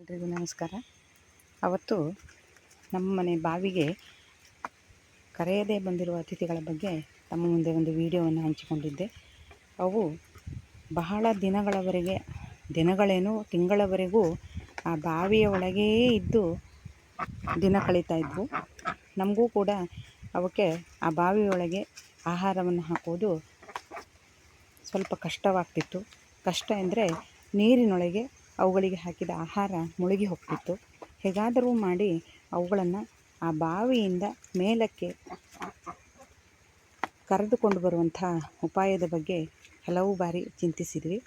ಎಲ್ರಿಗೂ ನಮಸ್ಕಾರ. ಅವತ್ತು ನಮ್ಮ ಮನೆ ಬಾವಿಗೆ ಕರೆಯದೇ ಬಂದಿರುವ ಅತಿಥಿಗಳ ಬಗ್ಗೆ ತಮ್ಮ ಮುಂದೆ ಒಂದು ವಿಡಿಯೋವನ್ನು ಹಂಚಿಕೊಂಡಿದ್ದೆ. ಅವು ಬಹಳ ದಿನಗಳವರೆಗೆ, ದಿನಗಳೇನು ತಿಂಗಳವರೆಗೂ ಆ ಬಾವಿಯ ಒಳಗೇ ಇದ್ದು ದಿನ ಕಳೀತಾ ಇದ್ವು. ನಮಗೂ ಕೂಡ ಅವಕ್ಕೆ ಆ ಬಾವಿಯೊಳಗೆ ಆಹಾರವನ್ನು ಹಾಕೋದು ಸ್ವಲ್ಪ ಕಷ್ಟವಾಗ್ತಿತ್ತು. ಕಷ್ಟ ಎಂದರೆ ನೀರಿನೊಳಗೆ ಅವುಗಳಿಗೆ ಹಾಕಿದ ಆಹಾರ ಮುಳುಗಿ ಹೋಗ್ತಿತ್ತು. ಹೇಗಾದರೂ ಮಾಡಿ ಅವುಗಳನ್ನು ಆ ಬಾವಿಯಿಂದ ಮೇಲಕ್ಕೆ ಕರೆದುಕೊಂಡು ಬರುವಂಥ ಉಪಾಯದ ಬಗ್ಗೆ ಹಲವು ಬಾರಿ ಚಿಂತಿಸಿದ್ವಿ.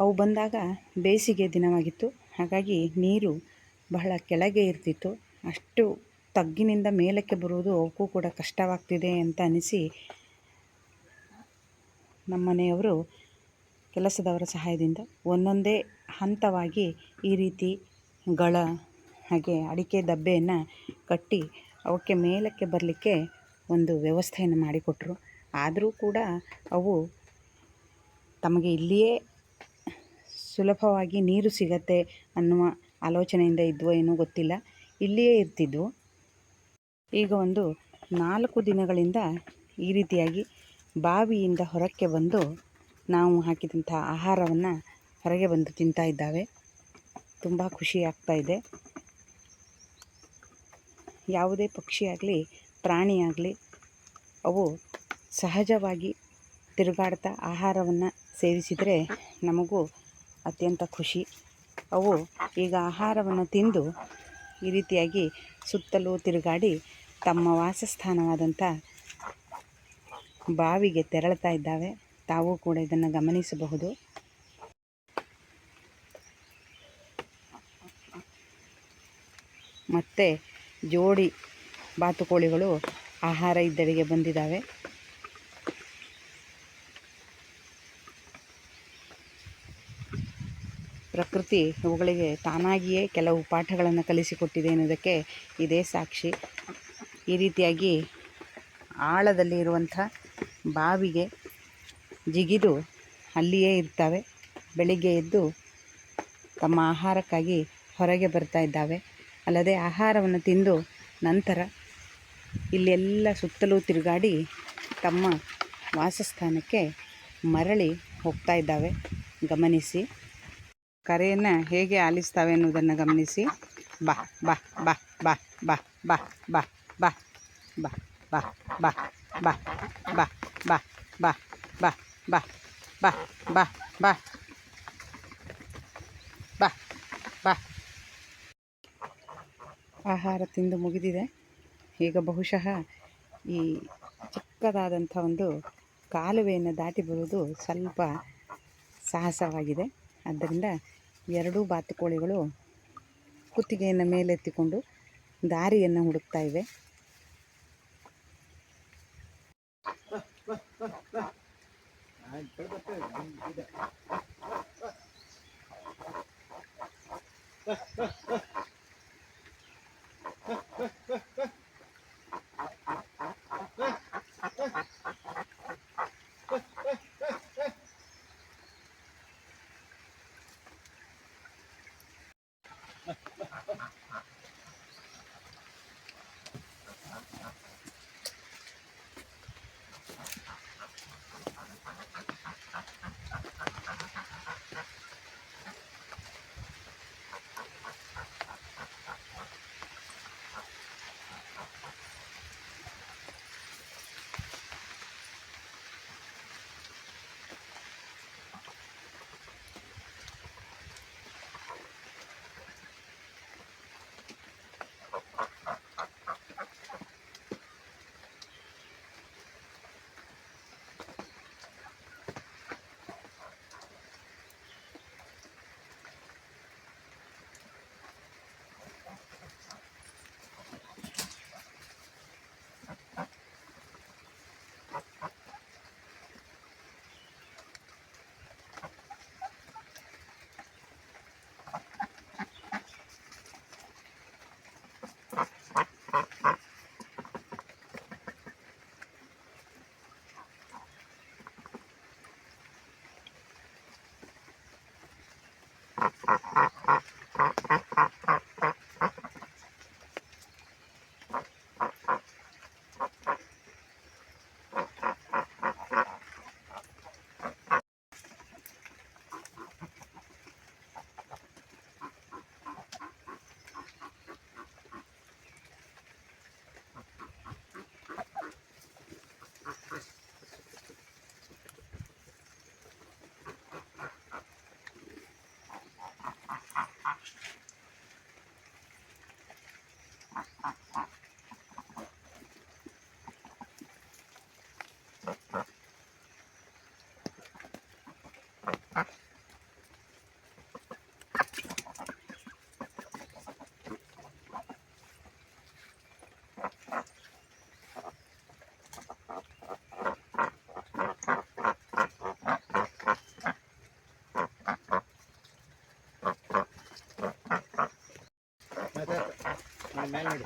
ಅವು ಬಂದಾಗ ಬೇಸಿಗೆ ದಿನವಾಗಿತ್ತು. ಹಾಗಾಗಿ ನೀರು ಬಹಳ ಕೆಳಗೆ ಇರ್ತಿತ್ತು. ಅಷ್ಟು ತಗ್ಗಿನಿಂದ ಮೇಲಕ್ಕೆ ಬರುವುದು ಅವಕ್ಕೂ ಕೂಡ ಕಷ್ಟವಾಗ್ತಿದೆ ಅಂತ ಅನಿಸಿ ನಮ್ಮ ಮನೆಯವರು ಕೆಲಸದವರ ಸಹಾಯದಿಂದ ಒಂದೊಂದೇ ಹಂತವಾಗಿ ಈ ರೀತಿ ಗಳ ಹಾಗೆ ಅಡಿಕೆ ದಬ್ಬೆಯನ್ನು ಕಟ್ಟಿ ಅವಕ್ಕೆ ಮೇಲಕ್ಕೆ ಬರಲಿಕ್ಕೆ ಒಂದು ವ್ಯವಸ್ಥೆಯನ್ನು ಮಾಡಿಕೊಟ್ರು. ಆದರೂ ಕೂಡ ಅವು ತಮಗೆ ಇಲ್ಲಿಯೇ ಸುಲಭವಾಗಿ ನೀರು ಸಿಗತ್ತೆ ಅನ್ನುವ ಆಲೋಚನೆಯಿಂದ ಇದ್ವೋ ಏನೋ ಗೊತ್ತಿಲ್ಲ. ಇಲ್ಲಿಯೇ ಇರ್ತಿದ್ವು. ಈಗ ಒಂದು ನಾಲ್ಕು ದಿನಗಳಿಂದ ಈ ರೀತಿಯಾಗಿ ಬಾವಿಯಿಂದ ಹೊರಕ್ಕೆ ಬಂದು ನಾವು ಹಾಕಿದಂಥ ಆಹಾರವನ್ನು ಹೊರಗೆ ಬಂದು ತಿಂತಾ ಇದ್ದಾವೆ. ತುಂಬ ಖುಷಿ ಆಗ್ತಾ ಇದೆ. ಯಾವುದೇ ಪಕ್ಷಿಯಾಗಲಿ ಪ್ರಾಣಿಯಾಗಲಿ ಅವು ಸಹಜವಾಗಿ ತಿರುಗಾಡ್ತಾ ಆಹಾರವನ್ನು ಸೇವಿಸಿದರೆ ನಮಗೂ ಅತ್ಯಂತ ಖುಷಿ. ಅವು ಈಗ ಆಹಾರವನ್ನು ತಿಂದು ಈ ರೀತಿಯಾಗಿ ಸುತ್ತಲೂ ತಿರುಗಾಡಿ ತಮ್ಮ ವಾಸಸ್ಥಾನವಾದಂಥ ಬಾವಿಗೆ ತೆರಳ್ತಾ ಇದ್ದಾವೆ. ತಾವು ಕೂಡ ಇದನ್ನು ಗಮನಿಸಬಹುದು. ಮತ್ತು ಜೋಡಿ ಬಾತುಕೋಳಿಗಳು ಆಹಾರ ಇದ್ದಡೆಗೆ ಬಂದಿದ್ದಾವೆ. ಪ್ರಕೃತಿ ಇವುಗಳಿಗೆ ತಾನಾಗಿಯೇ ಕೆಲವು ಪಾಠಗಳನ್ನು ಕಲಿಸಿಕೊಟ್ಟಿದೆ ಎನ್ನುವುದಕ್ಕೆ ಇದೇ ಸಾಕ್ಷಿ. ಈ ರೀತಿಯಾಗಿ ಆಳದಲ್ಲಿ ಇರುವಂಥ ಬಾವಿಗೆ ಜಿಗಿದು ಅಲ್ಲಿಯೇ ಇರ್ತವೆ ಬೆಳಿಗ್ಗೆ ಎದ್ದು ತಮ್ಮ ಆಹಾರಕ್ಕಾಗಿ ಹೊರಗೆ ಬರ್ತಾ ಇದ್ದಾವೆ ಅಲ್ಲದೆ ಆಹಾರವನ್ನು ತಿಂದು ನಂತರ ಇಲ್ಲೆಲ್ಲ ಸುತ್ತಲೂ ತಿರುಗಾಡಿ ತಮ್ಮ ವಾಸಸ್ಥಾನಕ್ಕೆ ಮರಳಿ ಹೋಗ್ತಾ ಇದ್ದಾವೆ ಗಮನಿಸಿ ಕರೆಯನ್ನು ಹೇಗೆ ಆಲಿಸ್ತಾವೆ ಎನ್ನುವುದನ್ನು ಗಮನಿಸಿ ಬಾ ಬಾ ಬಾ ಬಾ ಬಾ ಬಾ ಬಾ ಬಾ ಬಾ ಬಾ ಬಾ ಬಾ ಬಾ ಬಾ ಬಾ ಬಾ ಬಾ ಬಾ ಬಾ ಬಾ ಬಾ ಬಾ ಆಹಾರ ತಿಂದು ಮುಗಿದಿದೆ. ಈಗ ಬಹುಶಃ ಈ ಚಿಕ್ಕದಾದಂಥ ಒಂದು ಕಾಲುವೆಯನ್ನು ದಾಟಿ ಬರುವುದು ಸ್ವಲ್ಪ ಸಾಹಸವಾಗಿದೆ. ಆದ್ದರಿಂದ ಎರಡೂ ಬಾತುಕೋಳಿಗಳು ಕುತ್ತಿಗೆಯನ್ನು ಮೇಲೆತ್ತಿಕೊಂಡು ದಾರಿಯನ್ನು ಹುಡುಕ್ತಾ ಇವೆ. Bye. ಮಾಡಿ